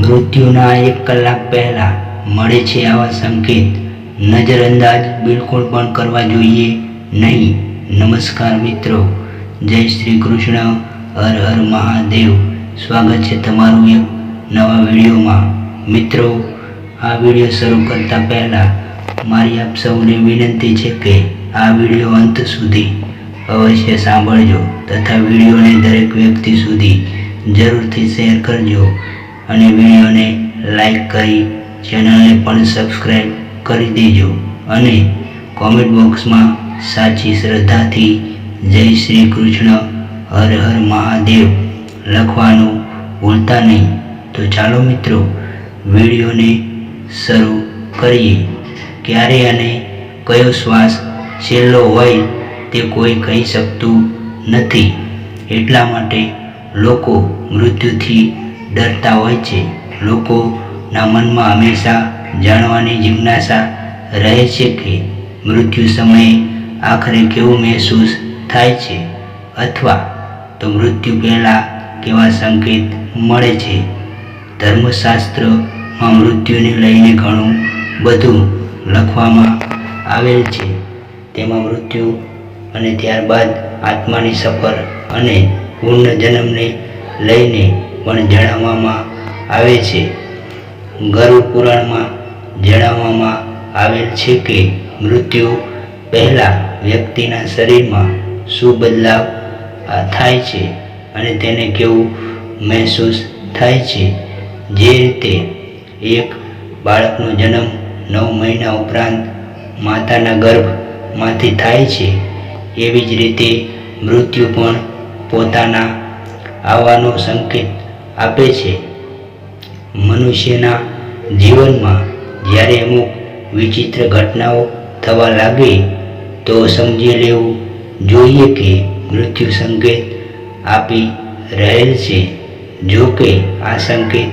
મૃત્યુના એક કલાક પહેલા મળે છે આવા સંકેત. નજરઅંદાજ બિલકુલ પણ કરવા જોઈએ નહીં. નમસ્કાર મિત્રો. જય શ્રી કૃષ્ણ. હર હર મહાદેવ. સ્વાગત છે તમારું એક નવા વિડીયોમાં. મિત્રો, આ વીડિયો શરૂ કરતા પહેલાં મારી આપ સૌને વિનંતી છે કે આ વીડિયો અંત સુધી અવશ્ય સાંભળજો તથા વિડીયોને દરેક વ્યક્તિ સુધી જરૂરથી શેર કરજો. અને વિડીયોને લાઈક કરી ચેનલને પણ સબસ્ક્રાઈબ કરી દેજો. અને કોમેન્ટ બોક્સમાં સાચી શ્રદ્ધાથી જય શ્રી કૃષ્ણ, હર હર મહાદેવ લખવાનું ભૂલતા નહીં. તો ચાલો મિત્રો, વિડીયોને શરૂ કરીએ. ક્યારે અને કયો શ્વાસ છેલ્લો હોય તે કોઈ કહી શકતું નથી. એટલા માટે લોકો મૃત્યુથી ડરતા હોય છે. લોકોના મનમાં હંમેશા જાણવાની જિજ્ઞાસા રહે છે કે મૃત્યુ સમયે આખરે કેવું મહેસૂસ થાય છે અથવા તો મૃત્યુ પહેલાં કેવા સંકેત મળે છે. ધર્મશાસ્ત્રમાં મૃત્યુને લઈને ઘણું બધું લખવામાં આવેલ છે. તેમાં મૃત્યુ અને ત્યારબાદ આત્માની સફર અને પૂર્ણ જન્મને લઈને પણ જણાવવામાં આવે છે. ગરુડ પુરાણમાં જણાવવામાં આવેલ છે કે મૃત્યુ પહેલાં વ્યક્તિના શરીરમાં શું બદલાવ થાય છે અને તેને કેવું મહેસૂસ થાય છે. જે રીતે એક બાળકનો જન્મ નવ મહિના ઉપરાંત માતાના ગર્ભમાંથી થાય છે, એવી જ રીતે મૃત્યુ પણ પોતાના આવવાનો સંકેત આપે છે. મનુષ્યના જીવનમાં જ્યારે અમુક વિચિત્ર ઘટનાઓ થવા લાગે, તો સમજી લેવું જોઈએ કે મૃત્યુ સંકેત આપી રહેલ છે. જો કે આ સંકેત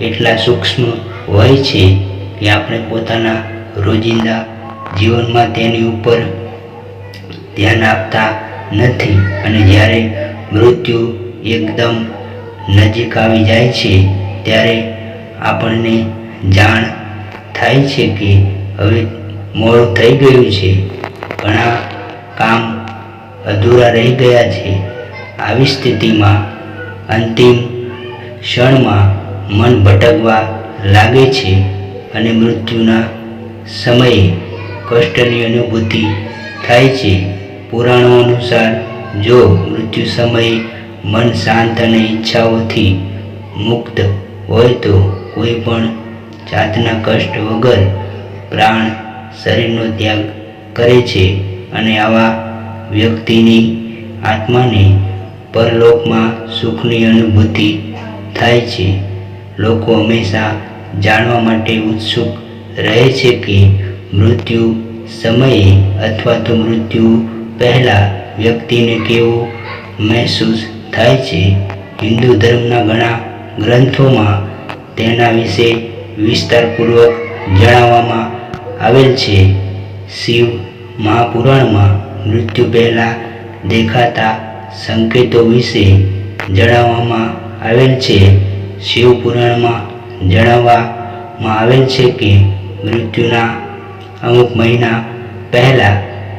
એટલા સૂક્ષ્મ હોય છે કે આપણે પોતાના રોજિંદા જીવનમાં તેની ઉપર ધ્યાન આપતા નથી. અને જ્યારે મૃત્યુ એકદમ નજીક આવી જાય છે, ત્યારે આપણને જાણ થાય છે કે હવે મોડું થઈ ગયું છે. ઘણા કામ અધૂરા રહી ગયા છે. આવી સ્થિતિમાં અંતિમ ક્ષણમાં મન ભટકવા લાગે છે અને મૃત્યુના સમયે કષ્ટની અનુભૂતિ થાય છે. પુરાણો અનુસાર જો મૃત્યુ સમયે મન શાંત અને ઈચ્છાઓથી મુક્ત હોય તો કોઈ પણ જાતના કષ્ટ વગર પ્રાણ શરીરનો ત્યાગ કરે છે અને આવા વ્યક્તિની આત્માને પરલોકમાં સુખની અનુભૂતિ થાય છે. લોકો હંમેશા જાણવા માટે ઉત્સુક રહે છે કે મૃત્યુ સમયે અથવા તો મૃત્યુ પહેલાં વ્યક્તિને કેવું મહેસૂસ થાય છે. હિન્દુ ધર્મના ઘણા ગ્રંથોમાં તેના વિશે વિસ્તારપૂર્વક જણાવવામાં આવેલ છે. શિવ મહાપુરાણમાં મૃત્યુ પહેલાં દેખાતા સંકેતો વિશે જણાવવામાં આવેલ છે. શિવ પુરાણમાં જણાવવામાં આવેલ છે કે મૃત્યુના અમુક મહિના પહેલાં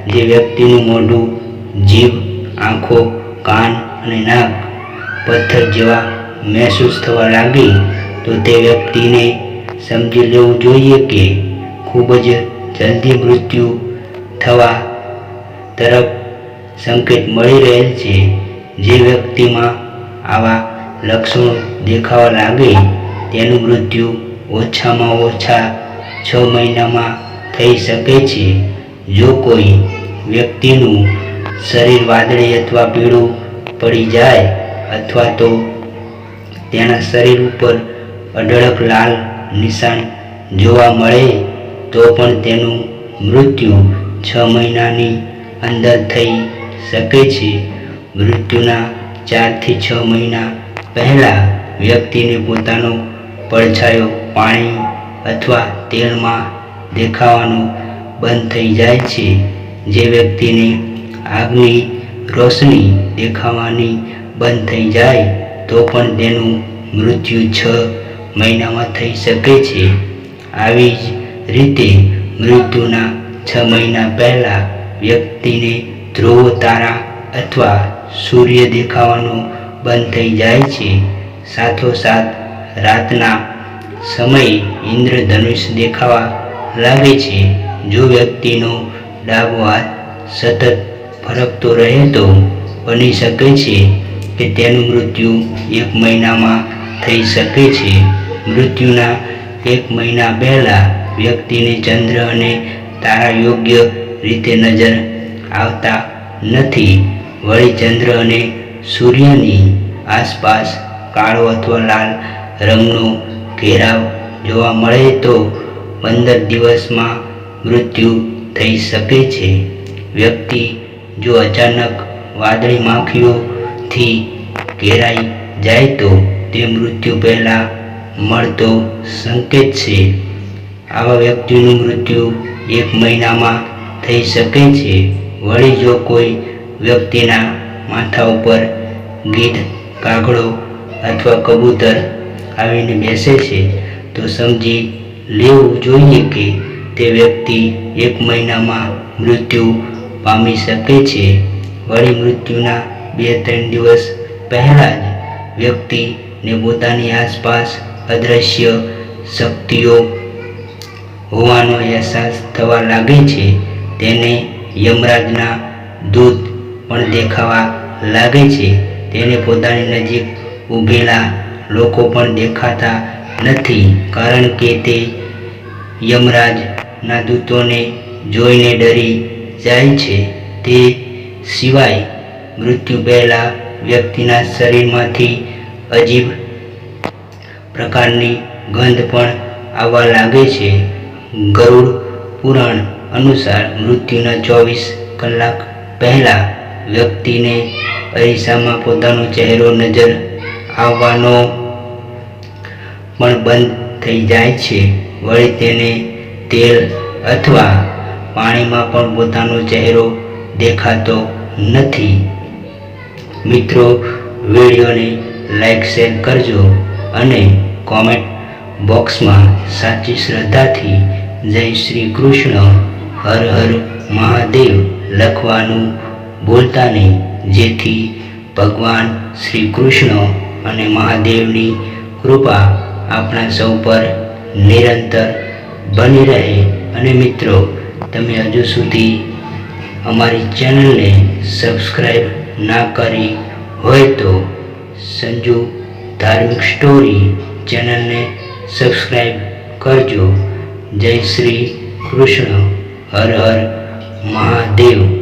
જે વ્યક્તિનું મોઢું જીભ, આંખો, કાન અને નાક પથ્થર જેવા મહેસૂસ થવા લાગે, તો તે વ્યક્તિને સમજી લેવું જોઈએ કે ખૂબ જ જલ્દી મૃત્યુ થવા તરફ સંકેત મળી રહેલ છે. જે વ્યક્તિમાં આવા લક્ષણો દેખાવા લાગે, તેનું મૃત્યુ ઓછામાં ઓછા છ મહિનામાં થઈ શકે છે. જો કોઈ વ્યક્તિનું શરીર વાદળી અથવા પીળું પડી જાય અથવા તો તેના શરીર ઉપર અઢળક લાલ નિશાન જોવા મળે, તો પણ તેનું મૃત્યુ છ મહિનાની અંદર થઈ શકે છે. મૃત્યુના ચારથી છ મહિના પહેલાં વ્યક્તિને પોતાનો પડછાયો પાણી અથવા તેલમાં દેખાવાનું બંધ થઈ જાય છે. જે વ્યક્તિને આગની રોશની દેખાવાની બંધ થઈ જાય તો પણ તેનું મૃત્યુ છ મહિનામાં થઈ શકે છે. આવી જ રીતે મૃત્યુના છ મહિના પહેલાં વ્યક્તિને ધ્રુવ તારા અથવા સૂર્ય દેખાવાનો બંધ થઈ જાય છે. સાથોસાથ રાતના સમયે ઇન્દ્રધનુષ દેખાવા લાગે છે. જો વ્યક્તિનો ડાબો હાથ સતત ફરકતો રહે તો બની શકે છે કે તેનું મૃત્યુ એક મહિનામાં થઈ શકે છે. મૃત્યુના એક મહિના પહેલાં વ્યક્તિને ચંદ્ર અને તારા યોગ્ય રીતે નજર આવતા નથી. વળી ચંદ્ર અને સૂર્યની આસપાસ કાળો અથવા લાલ રંગનો ઘેરાવ જોવા મળે તો પંદર દિવસમાં મૃત્યુ થઈ શકે છે. વ્યક્તિ જો અચાનક વાદળી માખીઓથી ઘેરાઈ જાય તો તે મૃત્યુ પહેલાં મળતો સંકેત છે. આવા વ્યક્તિનું મૃત્યુ એક મહિનામાં થઈ શકે છે. વળી જો કોઈ વ્યક્તિના માથા ઉપર ગીધ, કાગડો અથવા કબૂતર આવીને બેસે છે, તો સમજી લેવું જોઈએ કે તે વ્યક્તિ એક મહિનામાં મૃત્યુ પામી શકે છે. વળી મૃત્યુના બે ત્રણ દિવસ પહેલાં જ વ્યક્તિને પોતાની આસપાસ અદૃશ્ય શક્તિઓ હોવાનો અહેસાસ થવા લાગે છે. તેને યમરાજના દૂત પણ દેખાવા લાગે છે. તેને પોતાની નજીક ઊભેલા લોકો પણ દેખાતા નથી, કારણ કે તે યમરાજના દૂતોને જોઈને ડરી જાય છે તે સિવાય મૃત્યુ પહેલાં વ્યક્તિના શરીરમાંથી અજીબ પ્રકારની ગંધ પણ આવવા લાગે છે. ગરુડ પુરાણ અનુસાર મૃત્યુના ચોવીસ કલાક પહેલાં વ્યક્તિને અરીસામાં પોતાનો ચહેરો નજર આવવાનો પણ બંધ થઈ જાય છે. વળી તેને તેલ અથવા પાણીમાં પણ પોતાનો ચહેરો દેખાતો નથી. મિત્રો, વિડીયોને લાઈક શેર કરજો અને કોમેન્ટ બોક્સમાં સાચી શ્રદ્ધાથી જય શ્રી કૃષ્ણ, હર હર મહાદેવ લખવાનું બોલતા નહીં. જેથી ભગવાન શ્રી કૃષ્ણ અને મહાદેવની કૃપા આપણા સૌ પર નિરંતર બની રહે. અને મિત્રો તમે હજુ સુધી અમારી ચેનલને સબસ્ક્રાઈબ ના કરી હોય તો સંજુ ધાર્મિક સ્ટોરી ચેનલને સબસ્ક્રાઈબ કરજો. જય શ્રી કૃષ્ણ. હર હર